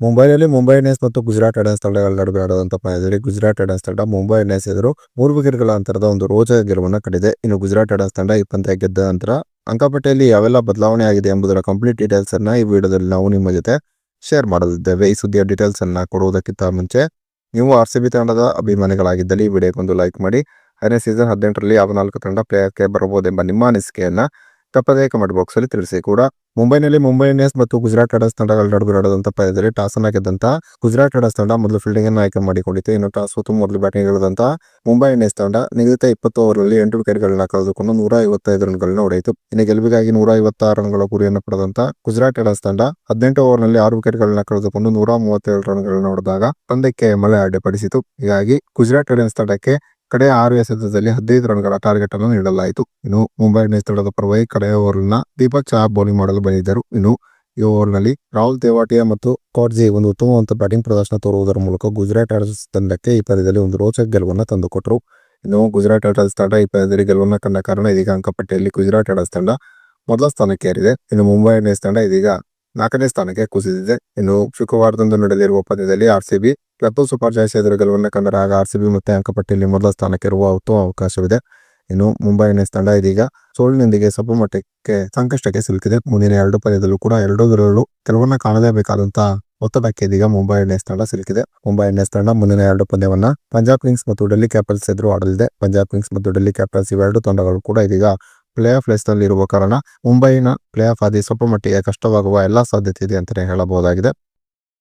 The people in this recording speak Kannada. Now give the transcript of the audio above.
ಮುಂಬೈನಲ್ಲಿ ಮುಂಬೈ ಇಂಡಿಯನ್ಸ್ ಮತ್ತು ಗುಜರಾತ್ ಟೈಟನ್ಸ್ ತಂಡಗಳ ನಡುವೆ ಆಡುವಂತ ಪಂದ್ಯದಲ್ಲಿ ಗುಜರಾತ್ ಟೈಟನ್ಸ್ ತಂಡ ಮುಂಬೈ ಇಂಡಿಯನ್ಸ್ ಎದುರು ಮೂರು ವಿಕೆಟ್ಗಳ ಅಂತರದ ಒಂದು ರೋಚಕ ಗೆಲುವನ್ನು ಕಂಡಿದೆ. ಇನ್ನು ಗುಜರಾತ್ ಟೈಟನ್ಸ್ ತಂಡ ಈ ಪಂದ್ಯ ಗೆದ್ದ ನಂತರ ಅಂಕಪಟ್ಟಿಯಲ್ಲಿ ಯಾವೆಲ್ಲ ಬದಲಾವಣೆ ಆಗಿದೆ ಎಂಬುದರ ಕಂಪ್ಲೀಟ್ ಡೀಟೇಲ್ಸ್ ಅನ್ನ ಈ ವಿಡಿಯೋದಲ್ಲಿ ನಾವು ನಿಮ್ಮ ಜೊತೆ ಶೇರ್ ಮಾಡಲಿದ್ದೇವೆ. ಈ ಸುದ್ದಿಯ ಡೀಟೇಲ್ಸ್ ಅನ್ನ ಕೊಡುವುದಕ್ಕಿಂತ ಮುಂಚೆ ನೀವು ಆರ್ ಸಿ ಬಿ ತಂಡದ ಅಭಿಮಾನಿಗಳಾಗಿದ್ದಲ್ಲಿ ಈ ವಿಡಿಯೋಗೊಂದು ಲೈಕ್ ಮಾಡಿ. ಐದನೇ ಸೀಸನ್ ಹದಿನೆಂಟರಲ್ಲಿ ಯಾವ ನಾಲ್ಕು ತಂಡ ಪ್ಲೇಯರ್ಗೆ ಬರಬಹುದೆಂಬ ನಿಮ್ಮ ಅನಿಸಿಕೆಯನ್ನ ತಪ್ಪದೇ ಕಮೆಂಟ್ ಬಾಕ್ಸ್ ಅಲ್ಲಿ ತಿಳಿಸಿ. ಕೂಡ ಮುಂಬೈನಲ್ಲಿ ಮುಂಬೈ ಇಂಡಿಯನ್ಸ್ ಮತ್ತು ಗುಜರಾತ್ ಟೈಟನ್ಸ್ ತಂಡಗಳ ನಡುವೆ ನಡೆದಂತ ಪಂದ್ಯದಲ್ಲಿ ಟಾಸ್ ಅನ್ನ ಗೆದ್ದಂತ ಗುಜರಾತ್ ಟೈಟನ್ಸ್ ತಂಡ ಮೊದಲು ಫೀಲ್ಡಿಂಗ್ ಅನ್ನು ಆಯ್ಕೆ ಮಾಡಿಕೊಂಡಿತ್ತು. ಇನ್ನು ಟಾಸ್ ಸೋತು ಮೊದಲು ಬ್ಯಾಟಿಂಗ್ ಇಳಿದಂತ ಮುಂಬೈ ಇಂಡಿಯನ್ಸ್ ತಂಡ ನಿಗದಿತ ಇಪ್ಪತ್ತು ಓವರ್ಗಳಲ್ಲಿ ಎಂಟು ವಿಕೆಟ್ಗಳನ್ನ ಕಳೆದುಕೊಂಡು ನೂರ ಐವತ್ತೈದು ರನ್ಗಳನ್ನ ಹೊಡೆಯಿತು. ಇನ್ನು ಗೆಲುವಿಗಾಗಿ ನೂರ ಐವತ್ತಾರು ರನ್ಗಳ ಗುರಿಯನ್ನು ಪಡೆದಂತ ಗುಜರಾತ್ ಟೈಟನ್ಸ್ ತಂಡ ಹದಿನೆಂಟು ಓವರ್ನಲ್ಲಿ ಆರು ವಿಕೆಟ್ಗಳನ್ನ ಕಳೆದುಕೊಂಡು ನೂರ ಮೂವತ್ತೇಳು ರನ್ಗಳನ್ನ ಹೊಡೆದಾಗ ಪಂದ್ಯಕ್ಕೆ ಮಳೆ ಅಡ್ಡಿಪಡಿಸಿತು. ಹೀಗಾಗಿ ಗುಜರಾತ್ ಟೈಟನ್ಸ್ ತಂಡಕ್ಕೆ ಕಡೆಯ ಆರು ಎಸೆತದಲ್ಲಿ ಹದಿನೈದು ರನ್ಗಳ ಟಾರ್ಗೆಟ್ ಅನ್ನು ನೀಡಲಾಯಿತು. ಇನ್ನು ಮುಂಬೈ ಇಂಡಿಯನ್ಸ್ ತಂಡದ ಪರವಾಗಿ ಕಡೆಯ ಓವರ್ನ ದೀಪಕ್ ಚಹಾ ಬೌಲಿಂಗ್ ಮಾಡಲು ಬಂದಿದ್ದರು. ಇನ್ನು ಈ ಓವರ್ನಲ್ಲಿ ರಾಹುಲ್ ತೇವಾಟಿಯಾ ಮತ್ತು ಕೋರ್ಜಿ ಒಂದು ಉತ್ತಮವಂತ ಬ್ಯಾಟಿಂಗ್ ಪ್ರದರ್ಶನ ತೋರುವುದರ ಮೂಲಕ ಗುಜರಾತ್ ಟೈಟನ್ಸ್ ತಂಡಕ್ಕೆ ಈ ಪಂದ್ಯದಲ್ಲಿ ಒಂದು ರೋಚಕ ಗೆಲುವನ್ನು ತಂದುಕೊಟ್ಟರು ಇನ್ನು ಗುಜರಾತ್ ಟೈಟನ್ಸ್ ತಂಡ ಈ ಪಂದ್ಯದಲ್ಲಿ ಗೆಲುವನ್ನು ಕಂಡ ಕಾರಣ ಇದೀಗ ಅಂಕಪಟ್ಟಿಯಲ್ಲಿ ಗುಜರಾತ್ ಟೈಟನ್ಸ್ ತಂಡ ಮೊದಲ ಸ್ಥಾನಕ್ಕೆ ಏರಿದೆ. ಇನ್ನು ಮುಂಬೈ ಇಂಡಿಯನ್ಸ್ ತಂಡ ಇದೀಗ ನಾಲ್ಕನೇ ಸ್ಥಾನಕ್ಕೆ ಕುಸಿದಿದೆ. ಇನ್ನು ಶುಕ್ರವಾರದಂದು ನಡೆದಿರುವ ಪಂದ್ಯದಲ್ಲಿ R C B Lucknow super joys ಎದುರು ಗೆಲುವನ್ನು ಕಂಡರೆ ಆಗ ಆರ್ ಸಿ ಬಿ ಮತ್ತೆ ಅಂಕಪಟ್ಟಿಯಲ್ಲಿ ಮೊದಲ ಸ್ಥಾನಕ್ಕೆ ಇರುವ ಉತ್ತಮ ಅವಕಾಶವಿದೆ. ಇನ್ನು ಮುಂಬೈ ಇಂಡಿಯನ್ಸ್ ತಂಡ ಇದೀಗ ಸೋಲಿನೊಂದಿಗೆ ಸ್ವಲ್ಪ ಮಟ್ಟಕ್ಕೆ ಸಂಕಷ್ಟಕ್ಕೆ ಸಿಲುಕಿದೆ. ಮುಂದಿನ ಎರಡು ಪಂದ್ಯದಲ್ಲೂ ಕೂಡ ಎರಡೂದರಲ್ಲೂ ಕೆಲವನ್ನ ಕಾಣಲೇಬೇಕಾದಂತ ಒತ್ತಡಕ್ಕೆ ಇದೀಗ ಮುಂಬೈ ಇಂಡಿಯನ್ಸ್ ತಂಡ ಸಿಲುಕಿದೆ. ಮುಂಬೈ ಇಂಡಿಯನ್ಸ್ ತಂಡ ಮುಂದಿನ ಎರಡು ಪಂದ್ಯವನ್ನ ಪಂಜಾಬ್ ಕಿಂಗ್ಸ್ ಮತ್ತು ಡೆಲ್ಲಿ ಕ್ಯಾಪಿಟಲ್ಸ್ ಎದುರು ಆಡಲಿದೆ. ಪಂಜಾಬ್ ಕಿಂಗ್ಸ್ ಮತ್ತು ಡೆಲ್ಲಿ ಕ್ಯಾಪಿಟಲ್ಸ್ ಇವೆರಡು ತಂಡಗಳು ಕೂಡ ಇದೀಗ ಪ್ಲೇ ಆಫ್ನಲ್ಲಿ ಇರುವ ಕಾರಣ ಮುಂಬೈನ ಪ್ಲೇ ಆಫ್ ಆದಿ ಸ್ವಲ್ಪ ಮಟ್ಟಿಗೆ ಕಷ್ಟವಾಗುವ ಎಲ್ಲಾ ಸಾಧ್ಯತೆ ಇದೆ ಅಂತಾನೆ ಹೇಳಬಹುದಾಗಿದೆ.